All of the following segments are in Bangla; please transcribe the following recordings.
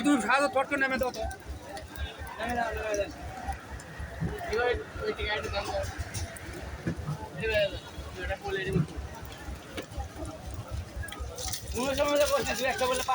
সাজু তুমি সাজু ফট করে নেমে দাও তো। কোনো সময় তো করছিস একটা বলে পা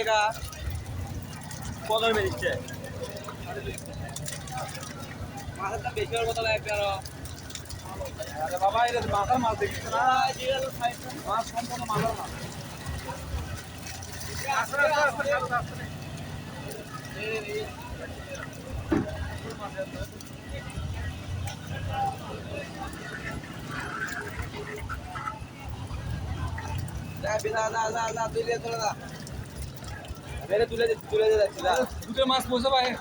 টাকা। কত বেরিয়েছে মাছের দাম বেশি হওয়ার কথা লাগবে আরও। আরে বাবা এটা মাথার মাছ দেখিস না? মাছ সম্পূর্ণ মাথার মাছ যা বিনা যা যা। মেরে তুলে তুলে যাচ্ছি দুটো মাছ পোষে ভাই মাছ।